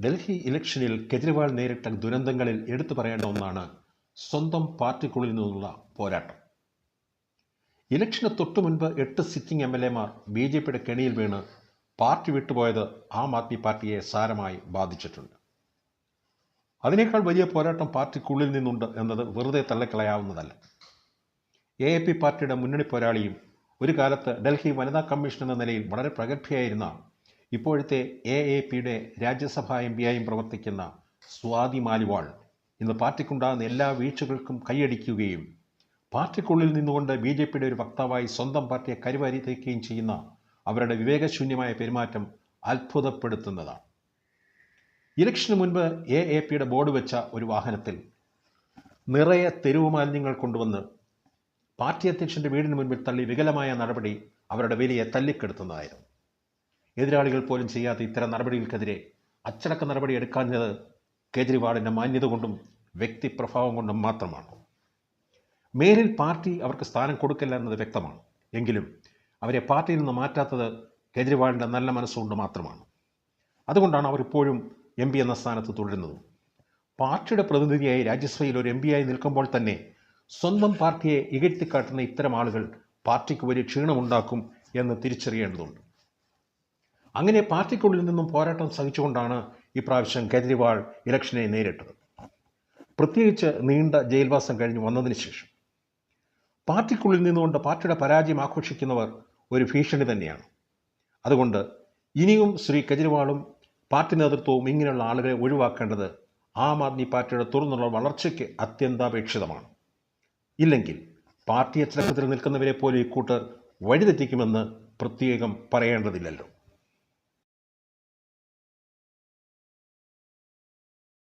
ഡൽഹി ഇലക്ഷനിൽ കെജ്രിവാൾ നേരിട്ട ദുരന്തങ്ങളിൽ എടുത്തു പറയേണ്ട ഒന്നാണ് സ്വന്തം പാർട്ടിക്കുള്ളിൽ നിന്നുള്ള പോരാട്ടം. ഇലക്ഷന് തൊട്ടു മുൻപ് എട്ട് സിറ്റിംഗ് എം എൽ എമാർ ബി ജെ പിയുടെ കെണിയിൽ വീണ് പാർട്ടി വിട്ടുപോയത് ആം ആദ്മി പാർട്ടിയെ സാരമായി ബാധിച്ചിട്ടുണ്ട്. അതിനേക്കാൾ വലിയ പോരാട്ടം പാർട്ടിക്കുള്ളിൽ നിന്നുണ്ട് എന്നത് വെറുതെ തള്ളിക്കളയാവുന്നതല്ല. എ എ പി പാർട്ടിയുടെ മുന്നണി പോരാളിയും ഒരു കാലത്ത് ഡൽഹി വനിതാ കമ്മീഷൻ എന്ന നിലയിൽ വളരെ പ്രഗത്ഭയായിരുന്ന ഇപ്പോഴത്തെ എ എ പിയുടെ രാജ്യസഭാ എം പിയായും പ്രവർത്തിക്കുന്ന സ്വാതി മാലിവാൾ ഇന്ന് പാർട്ടിക്കുണ്ടാകുന്ന എല്ലാ വീഴ്ചകൾക്കും കൈയടിക്കുകയും പാർട്ടിക്കുള്ളിൽ നിന്നുകൊണ്ട് ബി ജെ പിയുടെ ഒരു വക്താവായി സ്വന്തം പാർട്ടിയെ കരുവാരി തേക്കുകയും ചെയ്യുന്ന അവരുടെ വിവേകശൂന്യമായ പെരുമാറ്റം അത്ഭുതപ്പെടുത്തുന്നതാണ്. ഇലക്ഷന് മുൻപ് എ എ പിയുടെ ബോർഡ് വെച്ച ഒരു വാഹനത്തിൽ നിറയെ തെരുവ് മാലിന്യങ്ങൾ കൊണ്ടുവന്ന് പാർട്ടി അധ്യക്ഷന്റെ വീടിന് മുൻപിൽ തള്ളി വികലമായ നടപടി അവരുടെ വിലയെ തല്ലിക്കെടുത്തുന്നതായിരുന്നു എതിരാളികൾ പോലും ചെയ്യാത്ത ഇത്തരം നടപടികൾക്കെതിരെ അച്ചടക്ക നടപടി എടുക്കാഞ്ഞത് കേജ്രിവാളിന്റെ മാന്യത കൊണ്ടും വ്യക്തി പ്രഭാവം കൊണ്ടും മാത്രമാണ്. മേലിൽ പാർട്ടി അവർക്ക് സ്ഥാനം കൊടുക്കില്ല എന്നത് വ്യക്തമാണ്. എങ്കിലും അവരെ പാർട്ടിയിൽ നിന്ന് മാറ്റാത്തത് കേജ്രിവാളിന്റെ നല്ല മനസ്സുകൊണ്ട് മാത്രമാണ്. അതുകൊണ്ടാണ് അവരിപ്പോഴും എം പി എന്ന സ്ഥാനത്ത് തുടരുന്നത്. പാർട്ടിയുടെ പ്രതിനിധിയായി രാജ്യസഭയിൽ ഒരു എം പിയായി നിൽക്കുമ്പോൾ തന്നെ സ്വന്തം പാർട്ടിയെ ഇകഴ്ത്തിക്കാട്ടുന്ന ഇത്തരം ആളുകൾ പാർട്ടിക്ക് വലിയ ക്ഷീണമുണ്ടാക്കും എന്ന് തിരിച്ചറിയേണ്ടതുണ്ട്. അങ്ങനെ പാർട്ടിക്കുള്ളിൽ നിന്നും പോരാട്ടം സഹിച്ചുകൊണ്ടാണ് ഇപ്രാവശ്യം കേജ്രിവാൾ ഇലക്ഷനെ നേരിട്ടത്. പ്രത്യേകിച്ച് നീണ്ട ജയിൽവാസം കഴിഞ്ഞ് വന്നതിന് ശേഷം. പാർട്ടിക്കുള്ളിൽ നിന്നുകൊണ്ട് പാർട്ടിയുടെ പരാജയം ആഘോഷിക്കുന്നവർ ഒരു ഭീഷണി തന്നെയാണ്. അതുകൊണ്ട് ഇനിയും ശ്രീ കെജ്രിവാളും പാർട്ടി നേതൃത്വവും ഇങ്ങനെയുള്ള ആളുകളെ ഒഴിവാക്കേണ്ടത് ആം ആദ്മി പാർട്ടിയുടെ തുറന്നുള്ള വളർച്ചയ്ക്ക് അത്യന്താപേക്ഷിതമാണ്. ഇല്ലെങ്കിൽ പാർട്ടി അച്ചടക്കത്തിൽ നിൽക്കുന്നവരെ പോലെ ഇക്കൂട്ടർ വഴിതെറ്റിക്കുമെന്ന് പ്രത്യേകം പറയേണ്ടതില്ലല്ലോ.